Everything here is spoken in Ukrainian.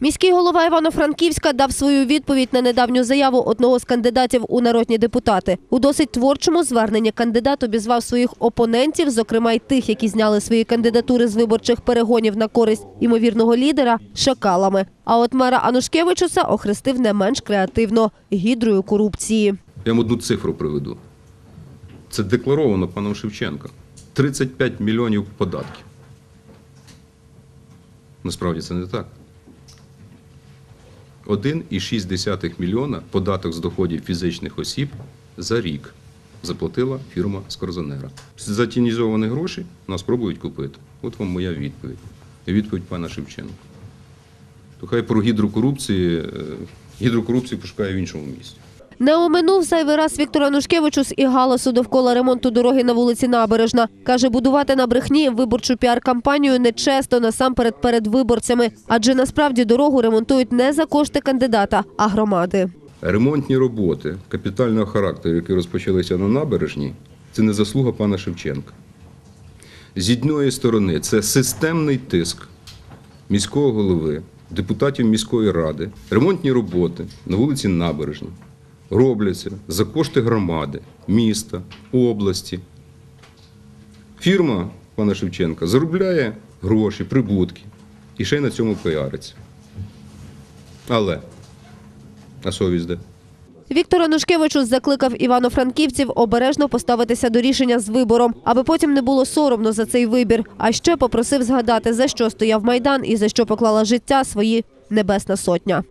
Міський голова Івано-Франківська дав свою відповідь на недавню заяву одного з кандидатів у народні депутати. У досить творчому зверненні кандидат обізвав своїх опонентів, зокрема й тих, які зняли свої кандидатури з виборчих перегонів на користь імовірного лідера, шакалами. А от мера Анушкевичуса охрестив не менш креативно гідрою корупції. Я вам одну цифру приведу. Це декларовано паном Шевченка. 35 мільйонів податків. Насправді це не так. 1,6 мільйона податок з доходів фізичних осіб за рік заплатила фірма Скорзонера. За тінізовані гроші нас пробують купити. От вам моя відповідь. Відповідь пана Шевченка. То хай про гідрокорупції, е, гідрокорупцію пошукає в іншому місці. Не оминув зайвий раз Віктор Анушкевичус і галасу довкола ремонту дороги на вулиці Набережна. Каже, будувати на брехні виборчу піар-кампанію нечесно насамперед перед виборцями, адже насправді дорогу ремонтують не за кошти кандидата, а громади. Ремонтні роботи капітального характеру, які розпочалися на набережній, це не заслуга пана Шевченка. З однієї сторони, це системний тиск міського голови, депутатів міської ради. Ремонтні роботи на вулиці Набережній робляться за кошти громади, міста, області. Фірма пана Шевченка заробляє гроші, прибутки і ще й на цьому піариться. Але а совість де? Віктор Анушкевичус закликав івано-франківців обережно поставитися до рішення з вибором, аби потім не було соромно за цей вибір. А ще попросив згадати, за що стояв майдан і за що поклала життя свої небесна сотня.